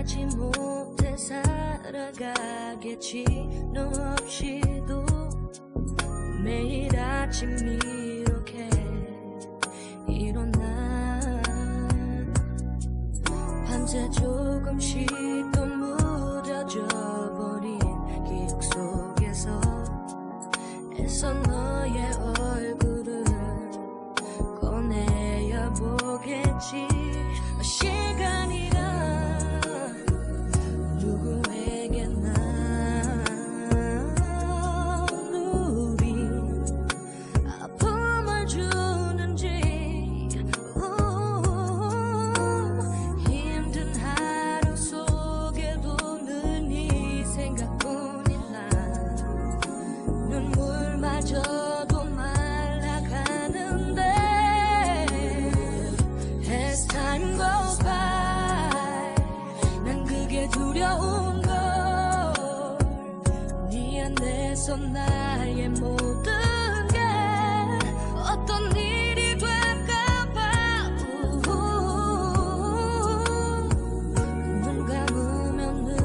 하지 못해 살아가겠지. 너 없이도 매일 아침 이렇게 일어나. 밤새 조금씩 또 무뎌져 버린 기억 속에서 애써 너의 두려운 걸네 안에서 나의 모든 게 어떤 일이 될까봐 눈 감으면 늘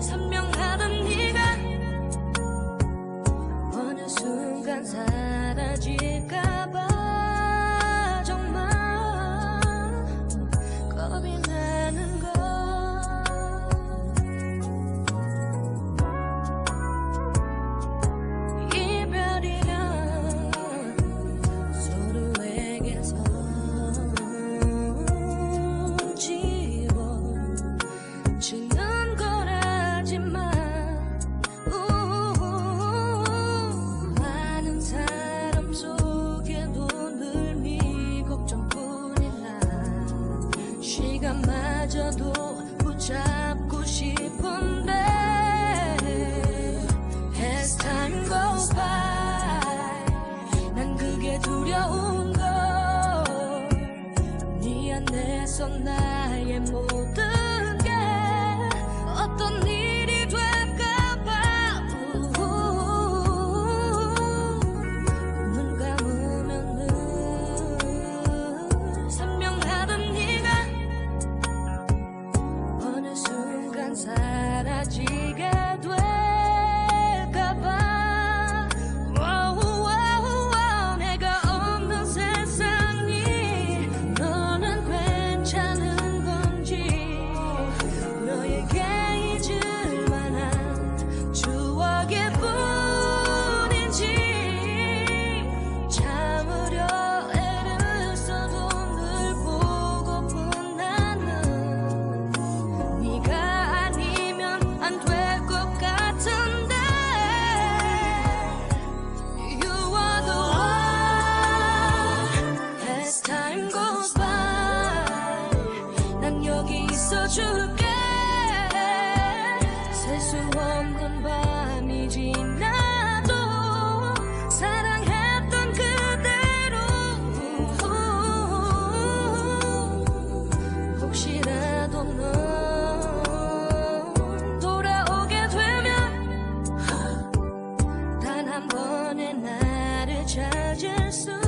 선명하던 네가 어느 순간 사라질까 내 손 나의 모든 게 어떤 일 난 여기 있어줄게. 셀 수 없는 밤이 지나도 사랑했던 그대로. 혹시라도 넌 돌아오게 되면 단 한 번의 나를 찾을 수